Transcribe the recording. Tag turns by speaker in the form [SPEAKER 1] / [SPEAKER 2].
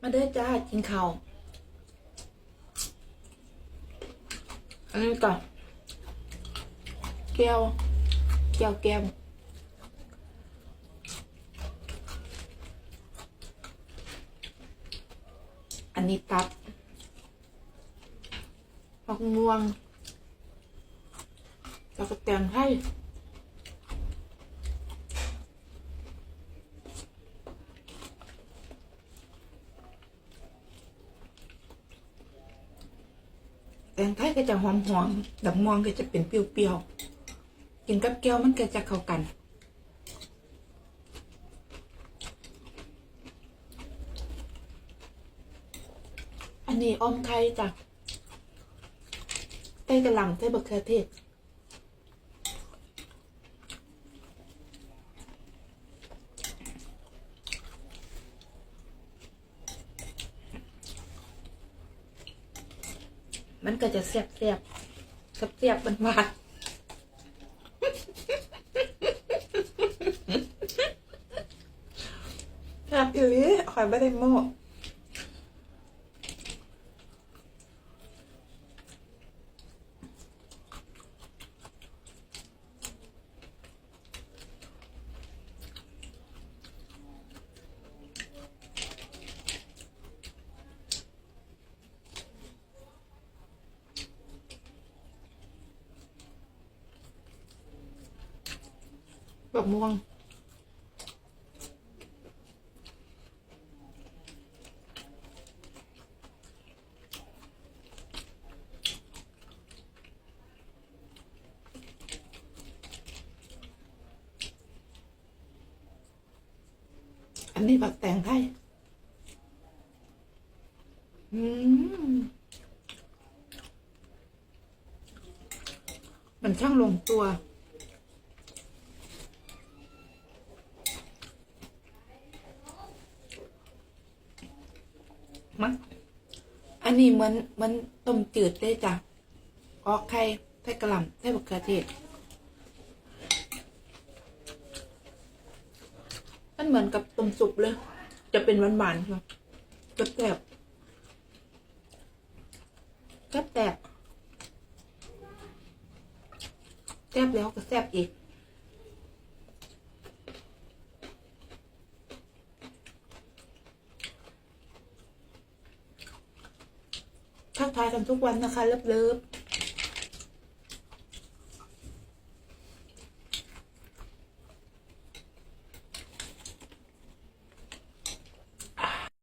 [SPEAKER 1] มาเด้อจ้ากินข้าวอันนี้ก่อนแก้วแก้วแก้วอันนี้ตับผักม่วงแล้วก็แตงไท แตงไทยก็จะหอมหอมดอกม่วงก็จะเป็นเปรี้ยวๆ กินกับแก้วมันก็จะเข้ากัน อันนี้ออมไข่จ้ะไต้กระหล่ำไต้บะเขือเทศ มันก็จะแซ่บแซ่บแซ่บแซ่บมันหวานแซ่บอีหลีคอยไม่ได้โม้ บบม่วงอันนี้แบบแต่งไทยอืม มันช่างลงตัว มั้งอันนี้เหมือนเหมือนต้มจืดเลยจ้ะออกไข่ไส้กระหล่ำไส้บักเขือเทศมันเหมือนกับต้มสุกเลย จะเป็นหวานๆใช่ไหมจะแตบแซ่บแตบแซ่บแล้วก็แซ่บอีก ทักทายกันทุกวันนะคะเลิฟ